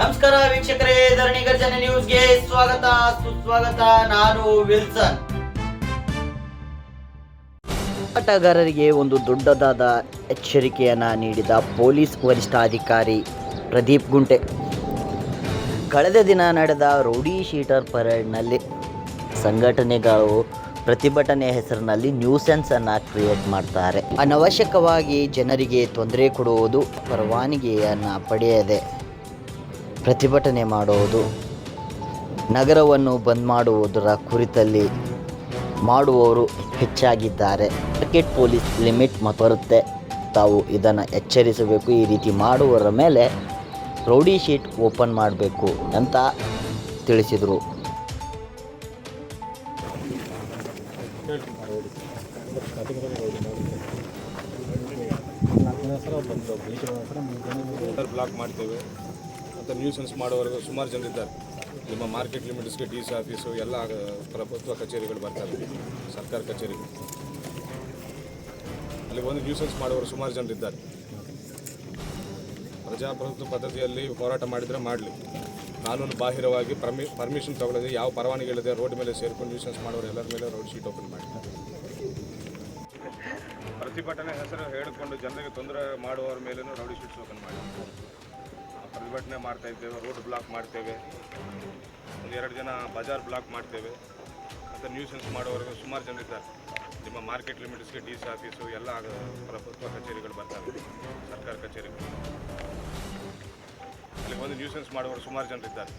ನಮಸ್ಕಾರ ವೀಕ್ಷಕರೇ, ಧರಣಿ ಗರ್ಜನೆ ನ್ಯೂಸ್ಗೆ ಸ್ವಾಗತ, ಸುಸ್ವಾಗತ, ನಾನು ವಿಲ್ಸನ್. ಆಟಗಾರರಿಗೆ ಒಂದು ದೊಡ್ಡದಾದ ಎಚ್ಚರಿಕೆಯನ್ನು ನೀಡಿದ ಪೊಲೀಸ್ ವರಿಷ್ಠಾಧಿಕಾರಿ ಪ್ರದೀಪ್ ಗುಂಟೆ. ಕಳೆದ ದಿನ ನಡೆದ ರೌಡಿ ಶೀಟರ್ ಪರೇಡ್ನಲ್ಲಿ ಸಂಘಟನೆಗಳು ಪ್ರತಿಭಟನೆ ಹೆಸರಿನಲ್ಲಿ ನ್ಯೂಸೆನ್ಸ್ ಅನ್ನು ಕ್ರಿಯೇಟ್ ಮಾಡ್ತಾರೆ. ಅನವಶ್ಯಕವಾಗಿ ಜನರಿಗೆ ತೊಂದರೆ ಕೊಡುವುದು ಪರವಾನಗಿಯನ್ನು ಪಡೆಯದೆ ಪ್ರತಿಭಟನೆ ಮಾಡುವುದು, ನಗರವನ್ನು ಬಂದ್ ಮಾಡುವುದರ ಕುರಿತಲ್ಲಿ ಮಾಡುವವರು ಹೆಚ್ಚಾಗಿದ್ದಾರೆ. ಮಾರ್ಕೆಟ್ ಪೊಲೀಸ್ ಲಿಮಿಟ್ ಬರುತ್ತೆ. ತಾವು ಇದನ್ನು ಎಚ್ಚರಿಸಬೇಕು. ಈ ರೀತಿ ಮಾಡುವವರ ಮೇಲೆ ರೌಡಿ ಶೀಟ್ ಓಪನ್ ಮಾಡಬೇಕು ಅಂತ ತಿಳಿಸಿದರು. ಬ್ಲಾಕ್ ಮಾಡ್ತೇವೆ. ಮತ್ತು ನ್ಯೂಸೆನ್ಸ್ ಮಾಡೋವರೆಗೂ ಸುಮಾರು ಜನರಿದ್ದಾರೆ ನಿಮ್ಮ ಮಾರ್ಕೆಟ್ ಲಿಮಿಟ್ಸ್ಗೆ ಡಿ ಸಿ ಆಫೀಸು ಎಲ್ಲ ಪ್ರಭುತ್ವ ಕಚೇರಿಗಳು ಬರ್ತಾರೆ ಸರ್ಕಾರ ಕಚೇರಿಗಳು. ಅಲ್ಲಿ ಒಂದು ನ್ಯೂಸೆನ್ಸ್ ಮಾಡುವವರು ಸುಮಾರು ಜನರಿದ್ದಾರೆ ಪ್ರಜಾಪ್ರಭುತ್ವ ಪದ್ಧತಿಯಲ್ಲಿ ಹೋರಾಟ ಮಾಡಿದರೆ ಮಾಡಲಿ. ಕಾನೂನು ಬಾಹಿರವಾಗಿ ಪರ್ಮಿ ಪರ್ಮಿಷನ್ ತಗೊಳ್ಳದೆ ಯಾವ ಪರವಾನಗಿ ಇಲ್ಲದೆ ರೋಡ್ ಮೇಲೆ ಸೇರ್ಕೊಂಡು ನ್ಯೂಸೆನ್ಸ್ ಮಾಡೋರು ಎಲ್ಲರ ಮೇಲೆ ರೋಡ್ ಶೀಟ್ ಓಪನ್ ಮಾಡಿದ್ದಾರೆ ಪ್ರತಿಭಟನೆ ಹೆಸರು ಹೇಳಿಕೊಂಡು ಜನರಿಗೆ ತೊಂದರೆ ಮಾಡುವವರ ಮೇಲೂ ರೌಡಿ ಶೀಟ್ಸ್ ಓಪನ್ ಮಾಡಿ. ಪ್ರತಿಭಟನೆ ಮಾಡ್ತಾ ಇದ್ದೇವೆ ರೋಡ್ ಬ್ಲಾಕ್ ಮಾಡ್ತೇವೆ. ಒಂದು ಎರಡು ಜನ ಬಜಾರ್ ಬ್ಲಾಕ್ ಮಾಡ್ತೇವೆ. ಮತ್ತು ನ್ಯೂಸೆನ್ಸ್ ಮಾಡೋವರೆಗೂ ಸುಮಾರು ಜನರಿದ್ದಾರೆ ನಿಮ್ಮ ಮಾರ್ಕೆಟ್ ಲಿಮಿಟ್ಸ್ಗೆ ಡಿ ಸಿ ಆಫೀಸು ಎಲ್ಲ ಪ್ರಭುತ್ವ ಕಚೇರಿಗಳು ಬರ್ತಾರೆ ಸರ್ಕಾರ ಕಚೇರಿಗಳು. ಅಲ್ಲಿ ಒಂದು ನ್ಯೂಸೆನ್ಸ್ ಮಾಡುವವರು ಸುಮಾರು ಜನರಿದ್ದಾರೆ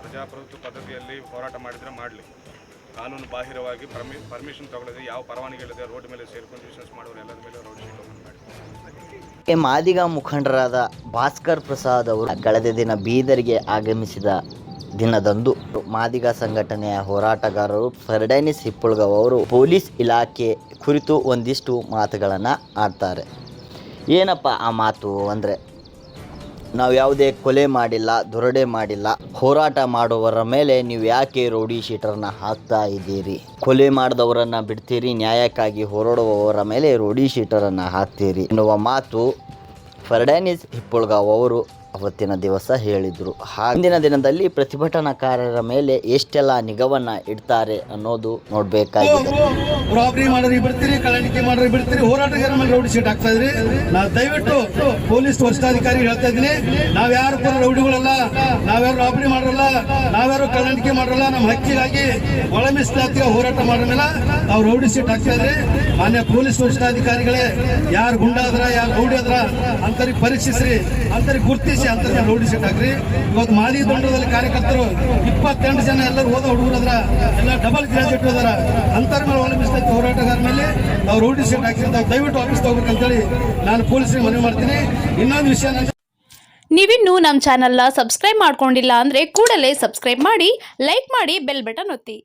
ಪ್ರಜಾಪ್ರಭುತ್ವ ಪದ್ಧತಿಯಲ್ಲಿ ಹೋರಾಟ ಮಾಡಿದರೆ ಮಾಡಲಿ. ಕಾನೂನು ಬಾಹಿರವಾಗಿ ಪರ್ಮಿ ಪರ್ಮಿಷನ್ ತಗೊಳ್ಳದೆ ಯಾವ ಪರವಾನಗಿ ಇಲ್ಲದೆ ರೋಡ್ ಮೇಲೆ ಸೇರ್ಕೊಂಡು ಬಿಸ್ನೆಸ್ ಮಾಡೋರು ಎಲ್ಲದ ಮೇಲೆ ರೋಡ್ ಶೀಟ್ ಓಪನ್ ಮಾಡಿ. ಮಾದಿಗ ಮುಖಂಡರಾದ ಭಾಸ್ಕರ್ ಪ್ರಸಾದ್ ಅವರು ಕಳೆದ ದಿನ ಬೀದರ್ಗೆ ಆಗಮಿಸಿದ ದಿನದಂದು ಮಾದಿಗ ಸಂಘಟನೆಯ ಹೋರಾಟಗಾರರು ಫರ್ಡೈನಿಸ್ ಹಿಪ್ಪುಳ್ಗವ್ ಅವರು ಪೊಲೀಸ್ ಇಲಾಖೆ ಕುರಿತು ಒಂದಿಷ್ಟು ಮಾತುಗಳನ್ನು ಆಡ್ತಾರೆ. ಏನಪ್ಪ ಆ ಮಾತು ಅಂದರೆ? ನಾವು ಯಾವುದೇ ಕೊಲೆ ಮಾಡಿಲ್ಲ, ದೊರಡೆ ಮಾಡಿಲ್ಲ, ಹೋರಾಟ ಮಾಡುವವರ ಮೇಲೆ ನೀವು ಯಾಕೆ ರೌಡಿ ಶೀಟರ್ನ ಹಾಕ್ತಾ ಇದ್ದೀರಿ? ಕೊಲೆ ಮಾಡಿದವರನ್ನ ಬಿಡ್ತೀರಿ, ನ್ಯಾಯಕ್ಕಾಗಿ ಹೋರಾಡುವವರ ಮೇಲೆ ರೌಡಿ ಶೀಟರನ್ನು ಹಾಕ್ತೀರಿ ಎನ್ನುವ ಮಾತು ಫರ್ಡೈನಿಸ್ ಹಿಪ್ಪೊಳ್ಗಾವ್ ಅವರು ಅವತ್ತಿನ ದಿವಸ ಹೇಳಿದರು. ಹಿಂದಿನ ದಿನದಲ್ಲಿ ಪ್ರತಿಭಟನಾಕಾರರ ಮೇಲೆ ಎಷ್ಟೆಲ್ಲ ನಿಗವನ್ನ ಇಡ್ತಾರೆ ಅನ್ನೋದು ನೋಡ್ಬೇಕಾಗಿದೆ. ರಾಬರಿ ಮಾಡ್ರಿ ಬಿಡ್ತೀರಿ ಕಳ್ಳಣಿಕೆ ಮಾಡ್ರಿ ಬಿಡ್ತೀರಿ, ಹೋರಾಟಗಾರ ಮೇಲೆ ರೌಡಿ ಶೀಟ್ ಹಾಕ್ತಾ ಇದ್ರಿ. ನಾವು ದಯವಿಟ್ಟು ಪೊಲೀಸ್ ವರಿಷ್ಠಾಧಿಕಾರಿ ಹೇಳ್ತಾ ಇದ್ದೀನಿ ನಾವ್ಯಾರು ಕೂಡ ರೌಡಿಗಳಲ್ಲ ನಾವ್ಯಾರು ರಾಬರಿ ಮಾಡಲ್ಲ ನಾವ್ಯಾರು ಕಳ್ಳಣಿಕೆ ಮಾಡಲ್ಲ ನಮ್ಮ ಹಕ್ಕಿಗಾಗಿ ಒಳ ಮೀಸಲಾತಿಗೆ ಹೋರಾಟ ಮೇಲೆ ನಾವು ರೌಡಿ ಶೀಟ್ ಹಾಕ್ತಾ ಇದ್ರಿ. ಮಾನ್ಯ ಪೊಲೀಸ್ ವರಿಷ್ಠಾಧಿಕಾರಿಗಳೇ, ಯಾರು ಗುಂಡಾದ್ರ, ಯಾರು ರೌಡಿ ಆದ್ರ ಅಂತರಿಗೆ ಪರೀಕ್ಷಿಸ್ರಿ ಅಂತರಿಗೆ ಗುರ್ತಿಸಿ ಅಂತ ರೋಡ್ ಶೀಟ್ ಹಾಕ್ರಿ ಇವತ್ತು ಮಾಲಿ ದಂಡದಲ್ಲಿ ಕಾರ್ಯಕರ್ತರು ಇಪ್ಪತ್ತೆಂಟು ಜನ ಎಲ್ಲರೂ ಓದೋ ಅದರ ಎಲ್ಲ ಡಬಲ್ ಗ್ರಾಜುಯೇಟ್ ಹೋದಾರ ಅಂತರ ಮೇಲೆ ಅವಲಂಬಿಸಿದಂಥ ಹೋರಾಟಗಾರ ಮೇಲೆ ನಾವು ರೋಡ್ ಹಾಕಿದ್ರೆ ನಾವು ದಯವಿಟ್ಟು ಆಫೀಸ್ ತಗೋಬೇಕಂತೇಳಿ ನಾನು ಪೊಲೀಸರಿಗೆ ಮನವಿ ಮಾಡ್ತೀನಿ. ಇನ್ನೊಂದು ವಿಷಯ ನೀವಿನ್ನೂ ನಮ್ಮ ಚಾನಲ್ನ ಸಬ್ಸ್ಕ್ರೈಬ್ ಮಾಡ್ಕೊಂಡಿಲ್ಲ ಅಂದರೆ ಕೂಡಲೇ ಸಬ್ಸ್ಕ್ರೈಬ್ ಮಾಡಿ ಲೈಕ್ ಮಾಡಿ ಬೆಲ್ ಬಟನ್ ಒತ್ತಿ.